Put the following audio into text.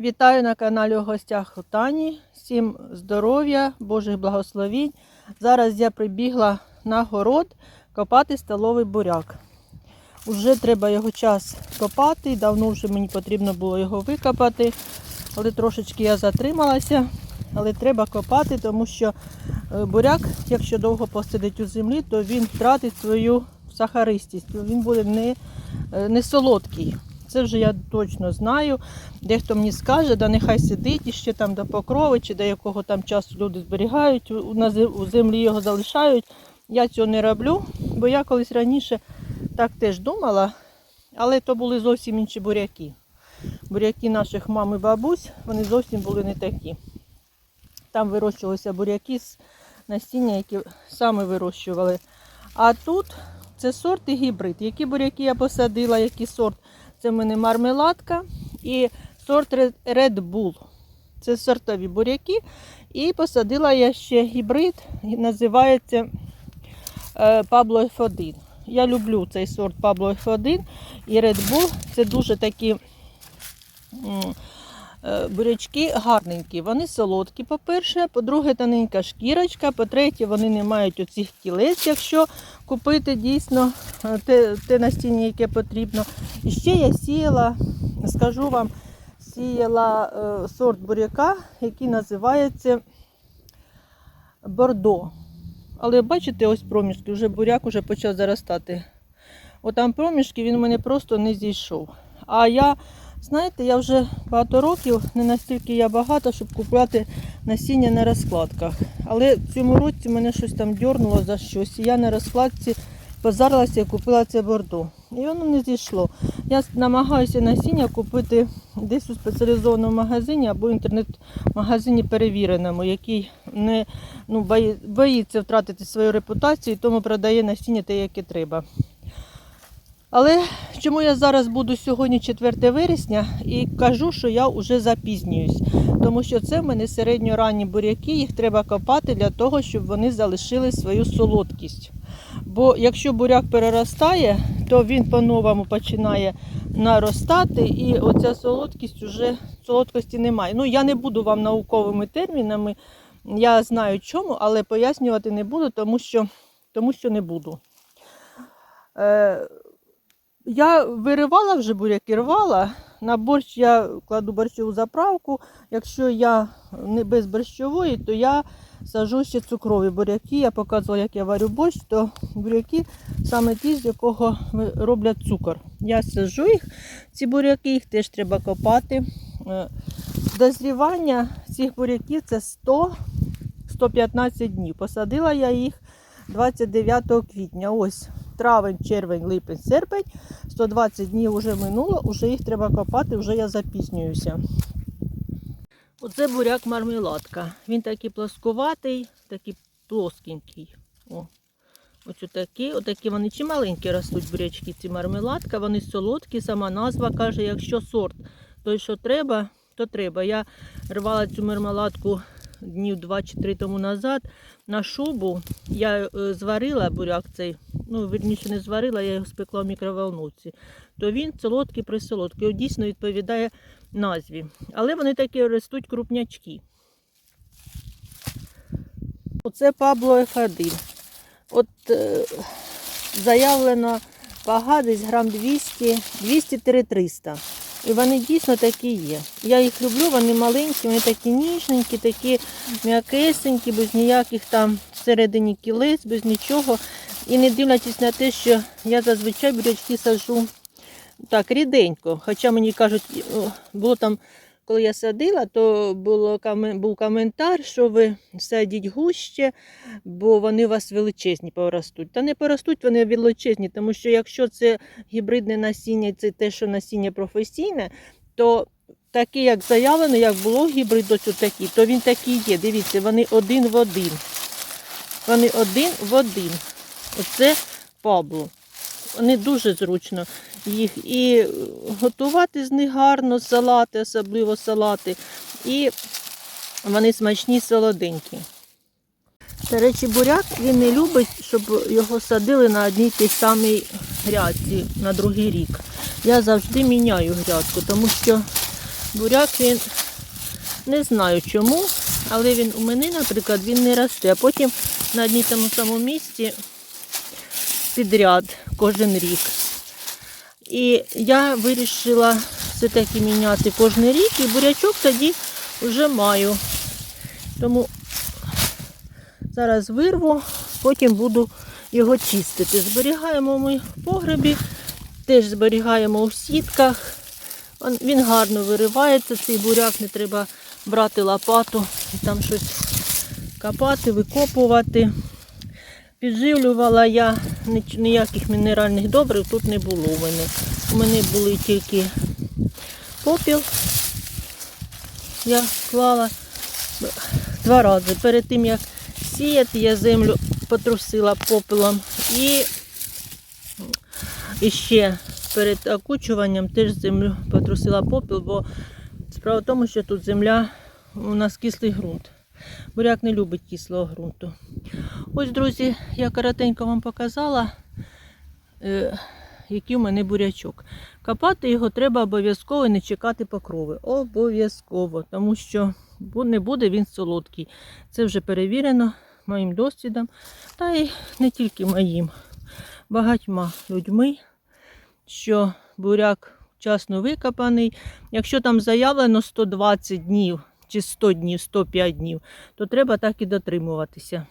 Вітаю на каналі у гостях у Тані. Всім здоров'я, Божих благословінь. Зараз я прибігла на город копати столовий буряк. Уже треба його час копати. Давно вже мені потрібно було його викопати, але трошечки я затрималася. Але треба копати, тому що е, буряк, якщо довго посидить у землі, то він втратить свою сахаристість. Він буде не, е, не солодкий. Це вже я точно знаю. Дехто мені скаже, да нехай сидить іще там до покрови, чи до якого там часу люди зберігають, у- землі його залишають. Я цього не роблю, бо я колись раніше так теж думала, але то були зовсім інші буряки. Буряки наших мам і бабусь, вони зовсім були не такі. Там вирощувалися буряки з насіння, які саме вирощували. А тут це сорт і гібрид. Які буряки я посадила, який сорт? Це в мене мармеладка і сорт Red- Bull. Це сортові буряки. І посадила я ще гібрид, називається е, Pablo F1. Я люблю цей сорт Pablo F1 і Red Bull. Це дуже такі бурячки гарненькі. Вони солодкі, по-перше, по-друге, тоненька шкірочка, по-третє, вони не мають оцих кілець, якщо купити дійсно е, те, те насіння, яке потрібно. І ще я сіяла, скажу вам, сіяла е, сорт буряка, який називається Бордо. Але бачите, ось проміжки, вже буряк уже почав заростати. Отам проміжки він мене просто не зійшов. А я, знаєте, я вже багато років, не настільки я багата, щоб купувати насіння на розкладках. Але в цьому році мене щось там дьорнуло за щось. І я на розкладці позарилася і купила це бордо. І воно не зійшло. Я намагаюся насіння купити десь у спеціалізованому магазині або інтернет-магазині перевіреному, який не ну, боїться втратити свою репутацію, і тому продає насіння те, яке треба. Але чому я зараз буду сьогодні 4 вересня і кажу, що я вже запізнююсь, тому що це в мене середньоранні буряки, їх треба копати для того, щоб вони залишили свою солодкість. Бо якщо буряк переростає, то він по-новому починає наростати, і оця солодкість вже солодкості немає. Ну я не буду вам науковими термінами, я знаю чому, але пояснювати не буду, тому що, тому що не буду. Е, я виривала вже буряки, рвала. На борщ я кладу борщову заправку. Якщо я не без борщової, то я сажу ще цукрові буряки. Я показувала, як я варю борщ, то буряки саме ті, з якого роблять цукор. Я сажу їх, ці буряки, їх теж треба копати. Е, Дозрівання цих буряків це 100-115 днів. Посадила я їх 29 квітня. Ось травень, червень, липень, серпень. 120 днів вже минуло, вже їх треба копати, вже я запізнююся. Оце буряк мармеладка. Він такий плоскуватий, такий плоскенький. О. Ось отакі, отакі вони чи ростуть бурячки, ці мармеладка, вони солодкі, сама назва каже, якщо сорт, той що треба, то треба. Я рвала цю мармеладку днів 2 чи 3 тому назад на шубу. Я е, зварила буряк цей, ну, вірніше не зварила, я його спекла в мікроволновці. То він солодкий присолодкий, дійсно відповідає назві. Але вони такі ростуть крупнячки. Оце Пабло F1. От е, заявлено вага десь грам 200, 200-300. І вони дійсно такі є. Я їх люблю, вони маленькі, вони такі ніжненькі, такі м'якесенькі, без ніяких там всередині кілець, без нічого. І не дивлячись на те, що я зазвичай бурячки сажу так, ріденько. Хоча мені кажуть, було там, коли я садила, то було, був коментар, що ви садіть гуще, бо вони у вас величезні поростуть. Та не поростуть вони величезні, тому що якщо це гібридне насіння, це те, що насіння професійне, то таке, як заявлено, як було гібрид ось такі, то він такий є. Дивіться, вони один в один. Вони один в один. Оце Пабло. Вони дуже зручно їх і готувати з них гарно, салати, особливо салати. І вони смачні солоденькі. До речі, буряк він не любить, щоб його садили на одній тій самій грядці на другий рік. Я завжди міняю грядку, тому що буряк він не знаю чому, але він у мене, наприклад, він не росте, а потім на одній тому самому місці підряд кожен рік. І я вирішила все-таки міняти кожен рік, і бурячок тоді вже маю. Тому зараз вирву, потім буду його чистити. Зберігаємо ми в погребі, теж зберігаємо у сітках. Він гарно виривається, цей буряк, не треба брати лопату і там щось копати, викопувати. Підживлювала я ніяких мінеральних добрив тут не було у мене. У мене були тільки попіл. Я клала два рази. Перед тим як сіяти, я землю потрусила попелом і, і ще перед окучуванням теж землю потрусила попіл, бо справа в тому, що тут земля у нас кислий ґрунт. Буряк не любить кислого ґрунту. Ось, друзі, я коротенько вам показала, е, який у мене бурячок. Копати його треба обов'язково і не чекати покрови. Обов'язково, тому що не буде він солодкий. Це вже перевірено моїм досвідом, та й не тільки моїм, багатьма людьми, що буряк вчасно викопаний. Якщо там заявлено 120 днів чи 100 днів, 105 днів, то треба так і дотримуватися.